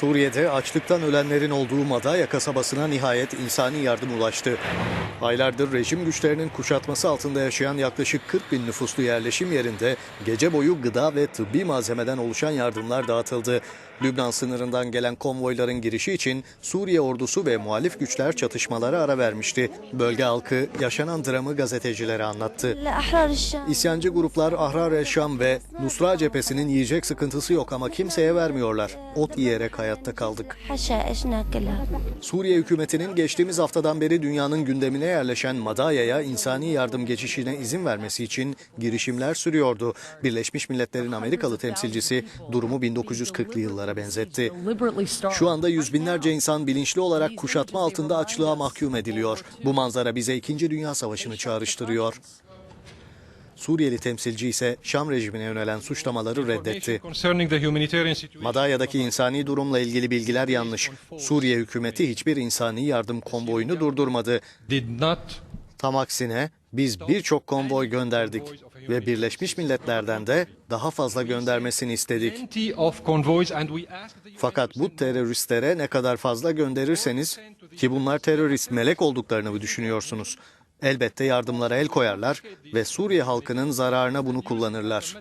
Suriye'de açlıktan ölenlerin olduğu Madaya kasabasına nihayet insani yardım ulaştı. Aylardır rejim güçlerinin kuşatması altında yaşayan yaklaşık 40 bin nüfuslu yerleşim yerinde gece boyu gıda ve tıbbi malzemeden oluşan yardımlar dağıtıldı. Lübnan sınırından gelen konvoyların girişi için Suriye ordusu ve muhalif güçler çatışmalara ara vermişti. Bölge halkı yaşanan dramı gazetecilere anlattı. İsyancı gruplar Ahrar el-Şam ve Nusra cephesinin yiyecek sıkıntısı yok ama kimseye vermiyorlar. Ot yiyerek hayal hayatta kaldık. Suriye hükümetinin geçtiğimiz haftadan beri dünyanın gündemine yerleşen Madaya'ya insani yardım geçişine izin vermesi için girişimler sürüyordu. Birleşmiş Milletler'in Amerikalı temsilcisi durumu 1940'lı yıllara benzetti. Şu anda yüz binlerce insan bilinçli olarak kuşatma altında açlığa mahkum ediliyor. Bu manzara bize 2. Dünya Savaşı'nı çağrıştırıyor. Suriyeli temsilci ise Şam rejimine yönelen suçlamaları reddetti. Madaya'daki insani durumla ilgili bilgiler yanlış. Suriye hükümeti hiçbir insani yardım konvoyunu durdurmadı. Tam aksine biz birçok konvoy gönderdik ve Birleşmiş Milletler'den de daha fazla göndermesini istedik. Fakat bu teröristlere ne kadar fazla gönderirseniz ki bunlar terörist melek olduklarını mı düşünüyorsunuz? elbette yardımlara el koyarlar ve Suriye halkının zararına bunu kullanırlar.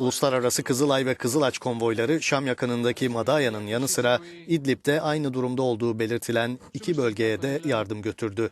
Uluslararası Kızılay ve Kızılaç konvoyları Şam yakınındaki Madaya'nın yanı sıra İdlib'de aynı durumda olduğu belirtilen iki bölgeye de yardım götürdü.